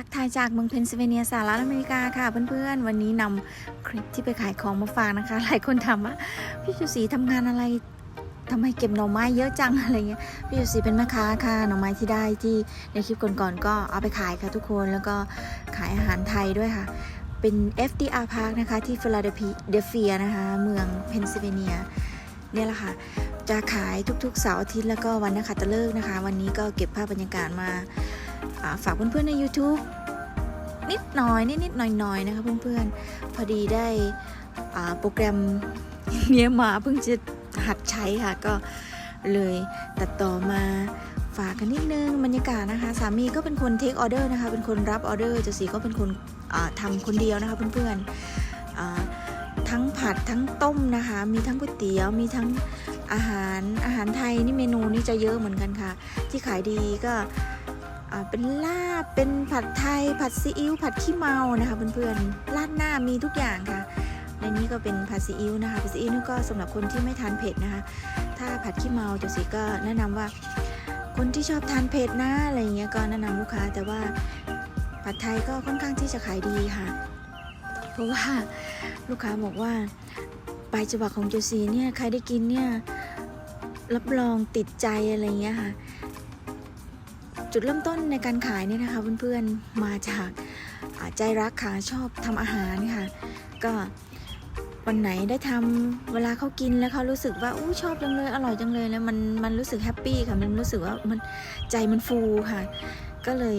ทักทายจากเมืองเพนซิลเวเนียสหรัฐอเมริกาค่ะเพื่อนๆ วันนี้นำคลิปที่ไปขายของมาฝากนะคะ หลายคนถามว่าพี่ชูศรีทำงานอะไรทำไมเก็บหน่อไม้เยอะจังอะไรเงี้ย พี่ชูศรีเป็นแม่ค้าค่ะ หน่อไม้ที่ได้ที่ในคลิปก่อนๆก็เอาไปขายค่ะทุกคน แล้วก็ขายอาหารไทยด้วยค่ะ เป็น FDR Park นะคะที่ฟิลาเดลเฟียนะคะ เมืองเพนซิลเวเนียเนี่ยแหละค่ะ จะขายทุกๆเสาร์อาทิตย์แล้วก็วันนักขัตฤกษ์นะคะ วันนี้ก็เก็บภาพบรรยากาศมา ฝากเพื่อนๆใน YouTube นิดหน่อยนิดๆหน่อยๆนะคะเพื่อนๆ พอดีได้โปรแกรมเนี้ยมาเพิ่งจะหัดใช้ค่ะ ก็เลยตัดต่อมาฝากกันนิดนึงบรรยากาศนะคะ สามีก็เป็นคนเทคออเดอร์นะคะ เป็นคนรับออเดอร์เจสีก็เป็นคนอ่าทำคนเดียวนะคะเพื่อนๆทั้งผัดทั้งต้มนะคะ มีทั้งก๋วยเตี๋ยวมีทั้งอาหารอาหารไทยนี่เมนูนี่จะเยอะเหมือนกันค่ะ ที่ขายดีก็ เป็นลาบ เป็นผัดไทย ผัดซีอิ๊ว ผัดขี้เมานะคะเพื่อนๆ ราดหน้ามีทุกอย่างค่ะ ในนี้ก็เป็นผัดซีอิ๊วนะคะ ผัดซีอิ๊วนี่ก็สำหรับคนที่ไม่ทานเผ็ดนะคะ ถ้าผัดขี้เมาจะสิก็แนะนำว่า คนที่ชอบทานเผ็ดนะอะไรเงี้ยก็แนะนำลูกค้า แต่ว่าผัดไทยก็ค่อนข้างที่จะขายดีค่ะ เพราะว่าลูกค้าบอกว่าปลายจังหวะของโจซีเนี่ยใครได้กินเนี่ยรับรองติดใจอะไรเงี้ยค่ะ จุดเริ่มต้นในการขายเนี่ยนะคะเพื่อนๆมาจากใจรักค่ะชอบทำอาหารค่ะ ก็วันไหนได้ทำเวลาเขากินแล้วเขารู้สึกว่าอู้ชอบจังเลยอร่อยจังเลยแล้วมันมันรู้สึกแฮปปี้ค่ะมันรู้สึกว่ามันใจมันฟูค่ะ ก็เลย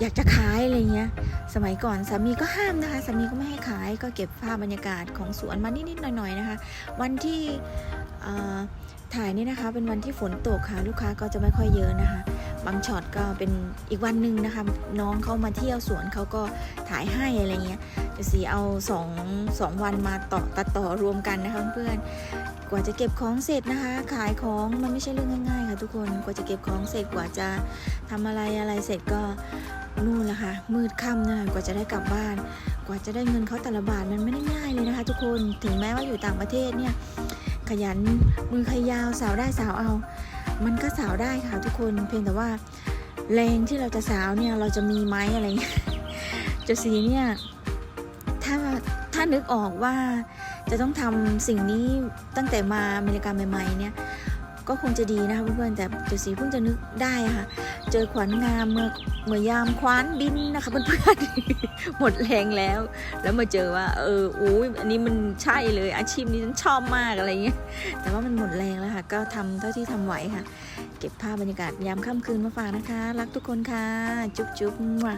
อยากจะขายอะไรเงี้ย สมัยก่อนสามีก็ห้ามนะคะสามีก็ไม่ให้ขายก็เก็บภาพบรรยากาศของสวนมานิดๆหน่อยๆนะคะ วันที่ถ่ายนี่นะคะเป็นวันที่ฝนตกค่ะลูกค้าก็จะไม่ค่อยเยอะนะคะ บางช็อตก็เป็นอีกวันหนึ่งนะคะน้องเขามาเที่ยวสวนเขาก็ถ่ายให้อะไรเงี้ยจะสีเอาสองสองวันมาต่อตัดต่อรวมกันนะคะเพื่อนกว่าจะเก็บของเสร็จนะคะ ขายของมันไม่ใช่เรื่องง่ายๆค่ะทุกคนกว่าจะเก็บของเสร็จกว่าจะทำอะไรอะไรเสร็จก็นู่นละค่ะมืดค่ำนะะกว่าจะได้กลับบ้าน กว่าจะได้เงินเขาแต่ละบาทมันไม่ได้ง่ายเลยนะคะ ทุกคนถึงแม้ว่าอยู่ต่างประเทศเนี่ยขยันมือขยาวสาวได้สาวเอา มันก็สาวได้ค่ะทุกคนเพียงแต่ว่าแรงที่เราจะสาวเนี่ยเราจะมีไหมอะไรเงี้ยจดสีเนี่ยถ้าถ้านึกออกว่าจะต้องทำสิ่งนี้ตั้งแต่มาอเมริกาใหม่ๆเนี่ยก็คงจะดีนะคะเพื่อนๆแต่จดสีเพิ่งจะนึกได้ค่ะ เจอขวัญงามเมื่อเมื่อยามคว้านดินนะคะเพื่อนๆหมดแรงแล้ว แล้วมาเจอว่า เอออู้ยอันนี้มันใช่เลย อาชีพนี้ฉันชอบมากอะไรเงี้ยแต่ว่ามันหมดแรงแล้วค่ะ ก็ทำเท่าที่ทำไหวค่ะ เก็บภาพบรรยากาศยามค่ำคืนมาฝากนะคะ รักทุกคนค่ะ จุ๊บจุ๊บมั่ว